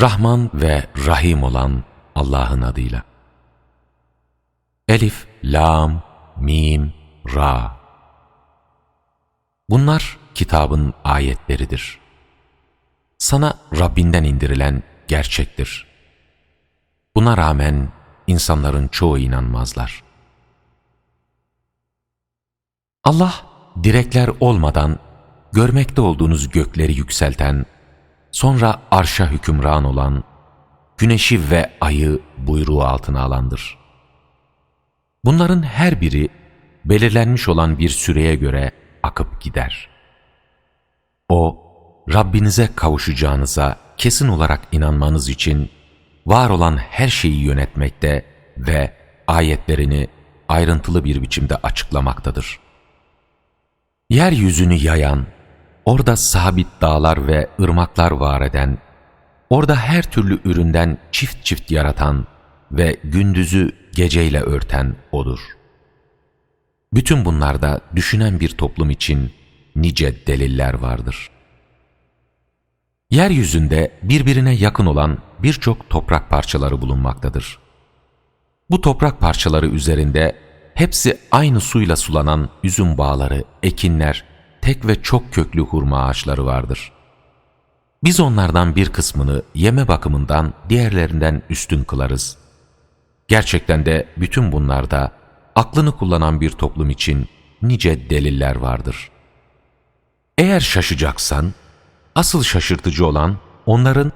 Rahman ve Rahim olan Allah'ın adıyla. Elif, Lam, Mim, Ra. Bunlar kitabın ayetleridir. Sana Rabbinden indirilen gerçektir. Buna rağmen insanların çoğu inanmazlar. Allah, direkler olmadan görmekte olduğunuz gökleri yükselten, sonra arşa hükümran olan, güneşi ve ayı buyruğu altına alandır. Bunların her biri belirlenmiş olan bir süreye göre akıp gider. O, Rabbinize kavuşacağınıza kesin olarak inanmanız için var olan her şeyi yönetmekte ve ayetlerini ayrıntılı bir biçimde açıklamaktadır. Yeryüzünü yayan, orada sabit dağlar ve ırmaklar var eden, orada her türlü üründen çift çift yaratan ve gündüzü geceyle örten O'dur. Bütün bunlarda düşünen bir toplum için nice deliller vardır. Yeryüzünde birbirine yakın olan birçok toprak parçaları bulunmaktadır. Bu toprak parçaları üzerinde hepsi aynı suyla sulanan üzüm bağları, ekinler, tek ve çok köklü hurma ağaçları vardır. Biz onlardan bir kısmını yeme bakımından diğerlerinden üstün kılarız. Gerçekten de bütün bunlarda aklını kullanan bir toplum için nice deliller vardır. Eğer şaşacaksan, asıl şaşırtıcı olan onların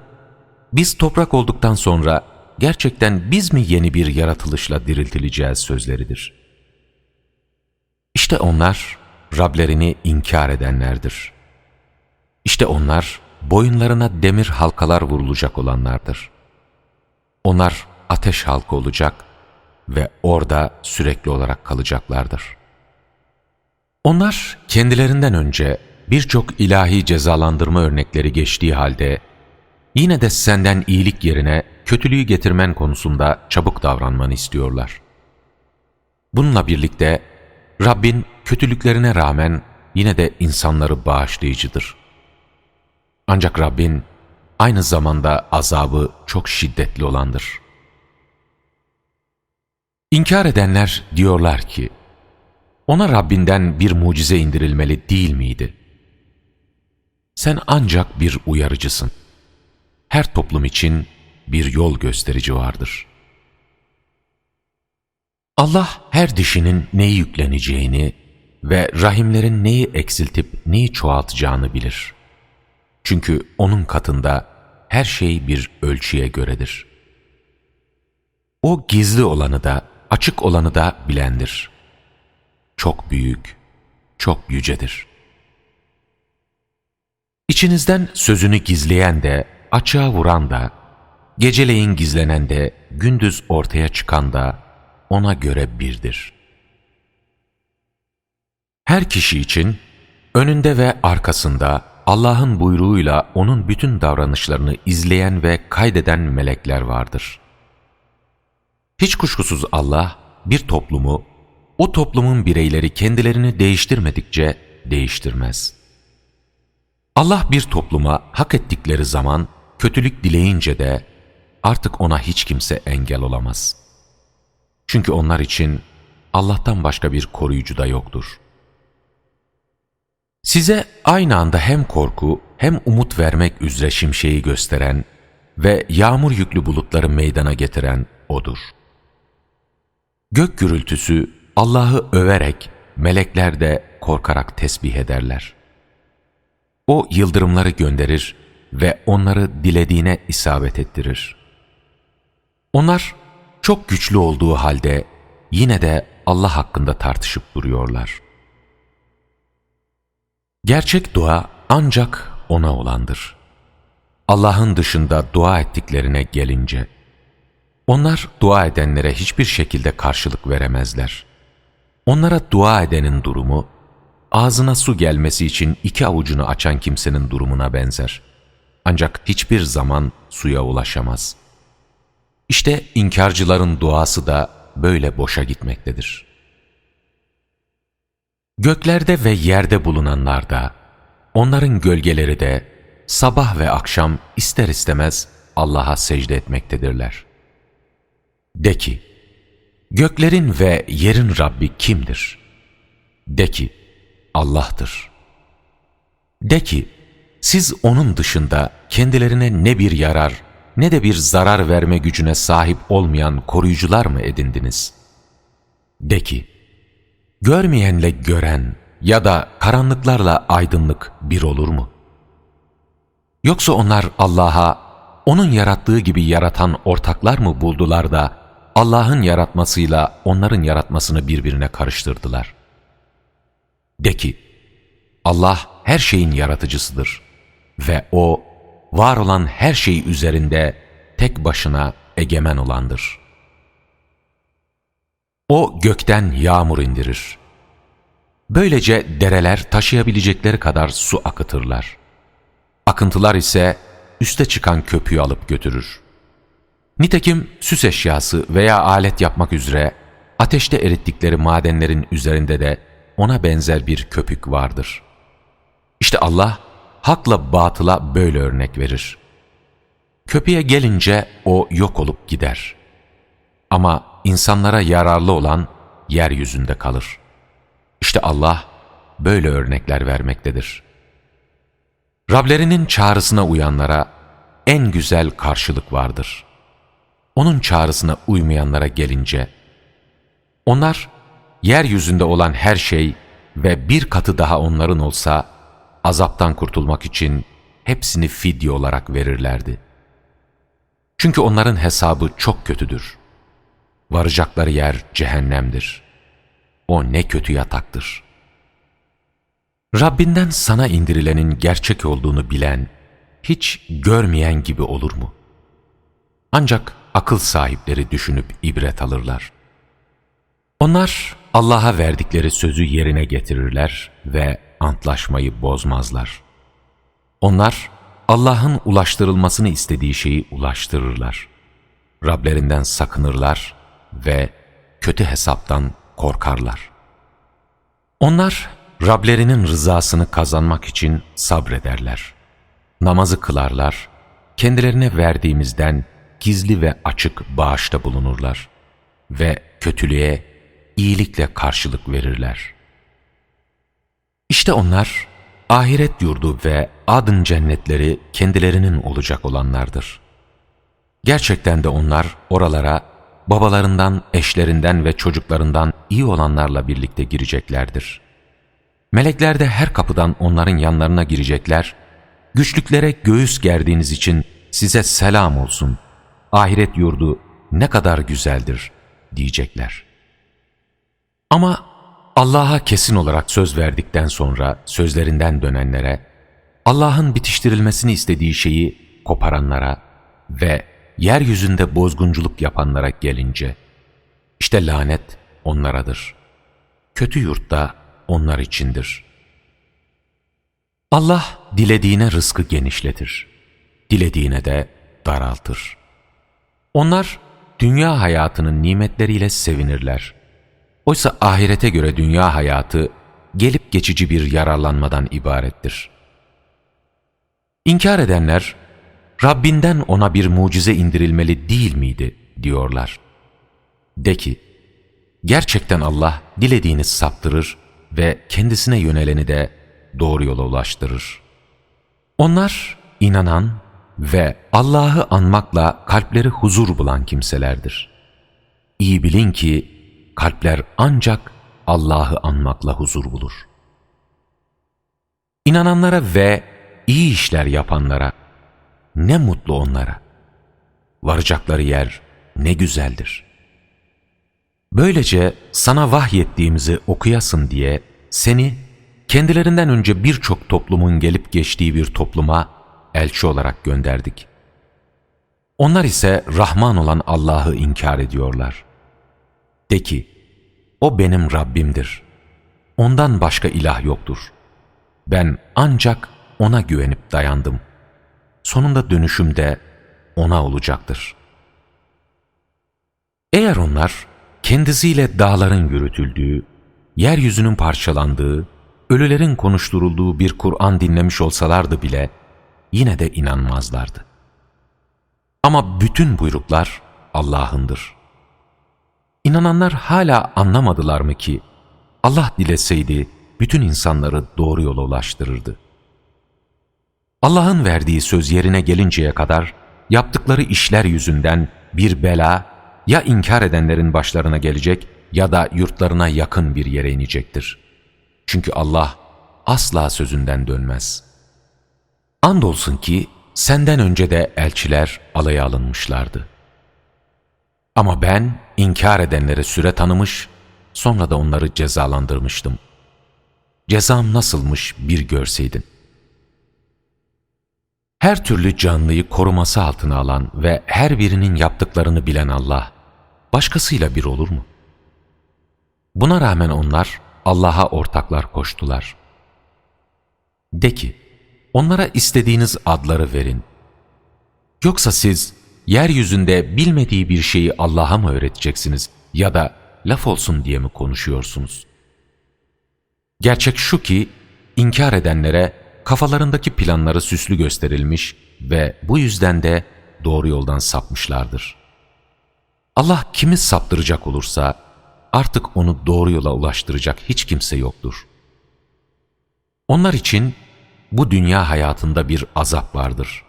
biz toprak olduktan sonra gerçekten biz mi yeni bir yaratılışla diriltileceğiz sözleridir. İşte onlar Rablerini inkar edenlerdir. İşte onlar boyunlarına demir halkalar vurulacak olanlardır. Onlar ateş halkı olacak ve orada sürekli olarak kalacaklardır. Onlar kendilerinden önce birçok ilahi cezalandırma örnekleri geçtiği halde yine de senden iyilik yerine kötülüğü getirmen konusunda çabuk davranmanı istiyorlar. Bununla birlikte Rabbin kötülüklerine rağmen yine de insanları bağışlayıcıdır. Ancak Rabbin aynı zamanda azabı çok şiddetli olandır. İnkar edenler diyorlar ki, ona Rabbinden bir mucize indirilmeli değil miydi? Sen ancak bir uyarıcısın. Her toplum için bir yol gösterici vardır. Allah her dişinin neyi yükleneceğini ve rahimlerin neyi eksiltip neyi çoğaltacağını bilir. Çünkü O'nun katında her şey bir ölçüye göredir. O gizli olanı da, açık olanı da bilendir. Çok büyük, çok yücedir. İçinizden sözünü gizleyen de, açığa vuran da, geceleyin gizlenen de, gündüz ortaya çıkan da ona göre birdir. Her kişi için önünde ve arkasında Allah'ın buyruğuyla onun bütün davranışlarını izleyen ve kaydeden melekler vardır. Hiç kuşkusuz Allah bir toplumu, o toplumun bireyleri kendilerini değiştirmedikçe değiştirmez. Allah bir topluma hak ettikleri zaman kötülük dileyince de artık ona hiç kimse engel olamaz. Çünkü onlar için Allah'tan başka bir koruyucu da yoktur. Size aynı anda hem korku hem umut vermek üzere şimşeği gösteren ve yağmur yüklü bulutları meydana getiren O'dur. Gök gürültüsü Allah'ı överek, melekler de korkarak tesbih ederler. O yıldırımları gönderir ve onları dilediğine isabet ettirir. Onlar çok güçlü olduğu halde yine de Allah hakkında tartışıp duruyorlar. Gerçek dua ancak O'na olandır. Allah'ın dışında dua ettiklerine gelince, onlar dua edenlere hiçbir şekilde karşılık veremezler. Onlara dua edenin durumu, ağzına su gelmesi için iki avucunu açan kimsenin durumuna benzer. Ancak hiçbir zaman suya ulaşamaz. İşte inkarcıların duası da böyle boşa gitmektedir. Göklerde ve yerde bulunanlar da, onların gölgeleri de sabah ve akşam ister istemez Allah'a secde etmektedirler. De ki, göklerin ve yerin Rabbi kimdir? De ki, Allah'tır. De ki, siz onun dışında kendilerine ne bir yarar ne de bir zarar verme gücüne sahip olmayan koruyucular mı edindiniz? De ki, görmeyenle gören ya da karanlıklarla aydınlık bir olur mu? Yoksa onlar Allah'a, O'nun yarattığı gibi yaratan ortaklar mı buldular da, Allah'ın yaratmasıyla onların yaratmasını birbirine karıştırdılar? De ki, Allah her şeyin yaratıcısıdır ve O, var olan her şey üzerinde tek başına egemen olandır. O gökten yağmur indirir. Böylece dereler taşıyabilecekleri kadar su akıtırlar. Akıntılar ise üste çıkan köpüğü alıp götürür. Nitekim süs eşyası veya alet yapmak üzere ateşte erittikleri madenlerin üzerinde de ona benzer bir köpük vardır. İşte Allah hakla batıla böyle örnek verir. Köpeğe gelince o yok olup gider. Ama insanlara yararlı olan yeryüzünde kalır. İşte Allah böyle örnekler vermektedir. Rablerinin çağrısına uyanlara en güzel karşılık vardır. Onun çağrısına uymayanlara gelince, onlar yeryüzünde olan her şey ve bir katı daha onların olsa, azaptan kurtulmak için hepsini fidye olarak verirlerdi. Çünkü onların hesabı çok kötüdür. Varacakları yer cehennemdir. O ne kötü yataktır. Rabbinden sana indirilenin gerçek olduğunu bilen, hiç görmeyen gibi olur mu? Ancak akıl sahipleri düşünüp ibret alırlar. Onlar Allah'a verdikleri sözü yerine getirirler ve antlaşmayı bozmazlar. Onlar Allah'ın ulaştırılmasını istediği şeyi ulaştırırlar. Rablerinden sakınırlar ve kötü hesaptan korkarlar. Onlar Rablerinin rızasını kazanmak için sabrederler. Namazı kılarlar, kendilerine verdiğimizden gizli ve açık bağışta bulunurlar ve kötülüğe iyilikle karşılık verirler.'' İşte onlar ahiret yurdu ve adın cennetleri kendilerinin olacak olanlardır. Gerçekten de onlar oralara babalarından, eşlerinden ve çocuklarından iyi olanlarla birlikte gireceklerdir. Melekler de her kapıdan onların yanlarına girecekler, güçlüklere göğüs gerdiğiniz için size selam olsun, ahiret yurdu ne kadar güzeldir diyecekler. Ama Allah'a kesin olarak söz verdikten sonra sözlerinden dönenlere, Allah'ın bitiştirilmesini istediği şeyi koparanlara ve yeryüzünde bozgunculuk yapanlara gelince, işte lanet onlaradır. Kötü yurtta onlar içindir. Allah dilediğine rızkı genişletir, dilediğine de daraltır. Onlar dünya hayatının nimetleriyle sevinirler. Oysa ahirete göre dünya hayatı gelip geçici bir yararlanmadan ibarettir. İnkar edenler, Rabbinden ona bir mucize indirilmeli değil miydi diyorlar. De ki, gerçekten Allah dilediğini saptırır ve kendisine yöneleni de doğru yola ulaştırır. Onlar inanan ve Allah'ı anmakla kalpleri huzur bulan kimselerdir. İyi bilin ki kalpler ancak Allah'ı anmakla huzur bulur. İnananlara ve iyi işler yapanlara ne mutlu onlara. Varacakları yer ne güzeldir. Böylece sana vahyettiğimizi okuyasın diye seni kendilerinden önce birçok toplumun gelip geçtiği bir topluma elçi olarak gönderdik. Onlar ise Rahman olan Allah'ı inkar ediyorlar. De ki, O benim Rabbimdir. Ondan başka ilah yoktur. Ben ancak O'na güvenip dayandım. Sonunda dönüşüm de O'na olacaktır. Eğer onlar kendisiyle dağların yürütüldüğü, yeryüzünün parçalandığı, ölülerin konuşturulduğu bir Kur'an dinlemiş olsalardı bile yine de inanmazlardı. Ama bütün buyruklar Allah'ındır. İnananlar hala anlamadılar mı ki Allah dileseydi bütün insanları doğru yola ulaştırırdı. Allah'ın verdiği söz yerine gelinceye kadar yaptıkları işler yüzünden bir bela ya inkar edenlerin başlarına gelecek ya da yurtlarına yakın bir yere inecektir. Çünkü Allah asla sözünden dönmez. Andolsun ki senden önce de elçiler alaya alınmışlardı. Ama ben inkar edenlere süre tanımış, sonra da onları cezalandırmıştım. Cezam nasılmış bir görseydin. Her türlü canlıyı koruması altına alan ve her birinin yaptıklarını bilen Allah, başkasıyla bir olur mu? Buna rağmen onlar Allah'a ortaklar koştular. De ki, onlara istediğiniz adları verin. Yoksa siz yeryüzünde bilmediği bir şeyi Allah'a mı öğreteceksiniz ya da laf olsun diye mi konuşuyorsunuz? Gerçek şu ki, inkar edenlere kafalarındaki planları süslü gösterilmiş ve bu yüzden de doğru yoldan sapmışlardır. Allah kimi saptıracak olursa artık onu doğru yola ulaştıracak hiç kimse yoktur. Onlar için bu dünya hayatında bir azap vardır.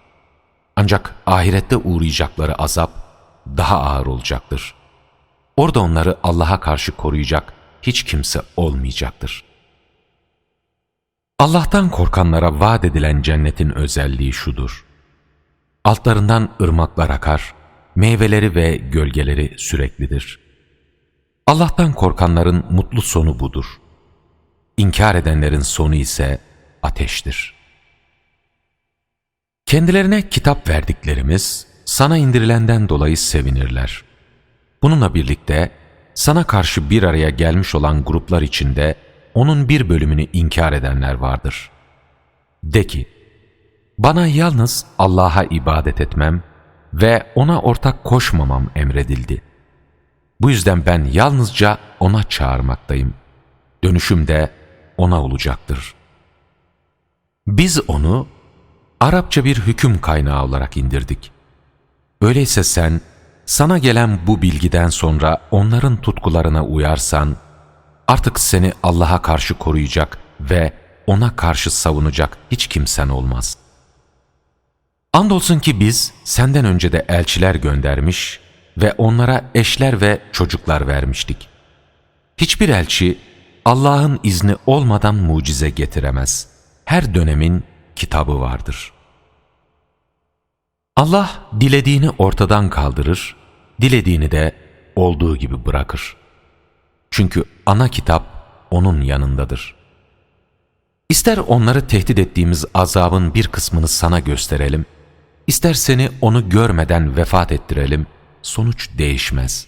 Ancak ahirette uğrayacakları azap daha ağır olacaktır. Orada onları Allah'a karşı koruyacak hiç kimse olmayacaktır. Allah'tan korkanlara vaat edilen cennetin özelliği şudur. Altlarından ırmaklar akar, meyveleri ve gölgeleri süreklidir. Allah'tan korkanların mutlu sonu budur. İnkar edenlerin sonu ise ateştir. Kendilerine kitap verdiklerimiz sana indirilenden dolayı sevinirler. Bununla birlikte sana karşı bir araya gelmiş olan gruplar içinde onun bir bölümünü inkar edenler vardır. De ki, bana yalnız Allah'a ibadet etmem ve ona ortak koşmamam emredildi. Bu yüzden ben yalnızca ona çağırmaktayım. Dönüşüm de ona olacaktır. Biz onu Arapça bir hüküm kaynağı olarak indirdik. Öyleyse sen, sana gelen bu bilgiden sonra onların tutkularına uyarsan, artık seni Allah'a karşı koruyacak ve ona karşı savunacak hiç kimsen olmaz. Andolsun ki biz senden önce de elçiler göndermiş ve onlara eşler ve çocuklar vermiştik. Hiçbir elçi Allah'ın izni olmadan mucize getiremez. Her dönemin kitabı vardır. Allah dilediğini ortadan kaldırır, dilediğini de olduğu gibi bırakır. Çünkü ana kitap onun yanındadır. İster onları tehdit ettiğimiz azabın bir kısmını sana gösterelim, ister seni onu görmeden vefat ettirelim, sonuç değişmez.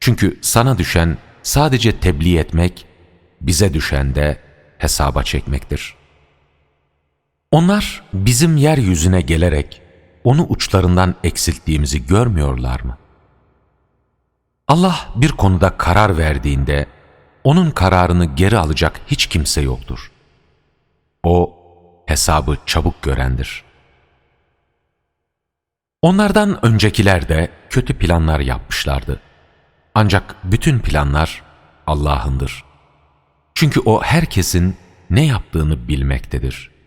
Çünkü sana düşen sadece tebliğ etmek, bize düşen de hesaba çekmektir. Onlar bizim yeryüzüne gelerek onu uçlarından eksilttiğimizi görmüyorlar mı? Allah bir konuda karar verdiğinde onun kararını geri alacak hiç kimse yoktur. O hesabı çabuk görendir. Onlardan öncekiler de kötü planlar yapmışlardı. Ancak bütün planlar Allah'ındır. Çünkü O herkesin ne yaptığını bilmektedir.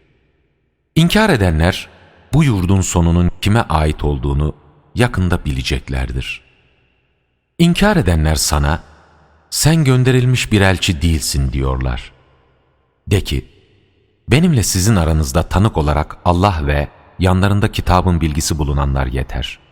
İnkar edenler bu yurdun sonunun kime ait olduğunu yakında bileceklerdir. İnkar edenler sana, sen gönderilmiş bir elçi değilsin diyorlar. De ki, benimle sizin aranızda tanık olarak Allah ve yanlarında kitabın bilgisi bulunanlar yeter.''